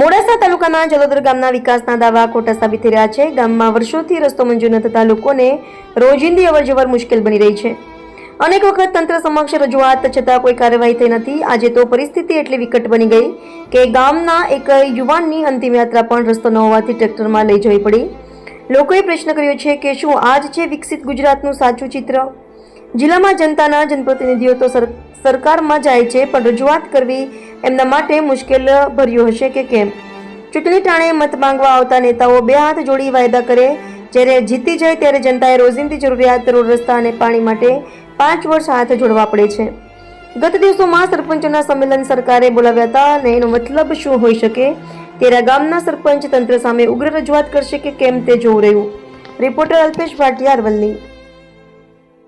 મોડાસા તાલુકાના જલોદર ગામના વિકાસના દાવા ખોટા સાબિત થઈ રહ્યા છે. ગામમાં વર્ષોથી રસ્તો મંજૂર ન થતા લોકોને રોજિંદી અવરજવર મુશ્કેલ બની રહી છે. અનેક વખત તંત્ર સમક્ષ રજૂઆત છતાં કોઈ કાર્યવાહી થઈ નથી. આજે તો પરિસ્થિતિ એટલી વિકટ બની ગઈ કે ગામના એક યુવાનની અંતિમ યાત્રા પણ રસ્તો ન હોવાથી ટ્રેક્ટરમાં લઈ જવી પડી. લોકોએ પ્રશ્ન કર્યો છે કે શું આજ છે વિકસિત ગુજરાતનું સાચું ચિત્ર? જિલ્લામાં જનતાના જનપ્રતિનિધિઓ તો સર, સરકારમાં જાય છે, પણ રજૂઆત કરવી એમના માટે મુશ્કેલ ભર્યું હશે કે કેમ? ચૂંટણી ટાણે મત માંગવા આવતા નેતાઓ બે હાથ જોડી વાયદા કરે, જ્યારે જીતી જાય ત્યારે જનતાએ રોજિંદી જરૂરિયાત રોડ રસ્તા અને પાણી માટે પાંચ વર્ષ હાથ જોડવા પડે છે. ગત દિવસોમાં સરપંચોના સંમેલન સરકારે બોલાવ્યા હતા અને એનો મતલબ શું હોઈ શકે? ત્યારે ગામના સરપંચ તંત્ર સામે ઉગ્ર રજૂઆત કરશે કે કેમ તે જોવું રહ્યું? રિપોર્ટર અલ્પેશ ભાટિયા અરવલ્લી.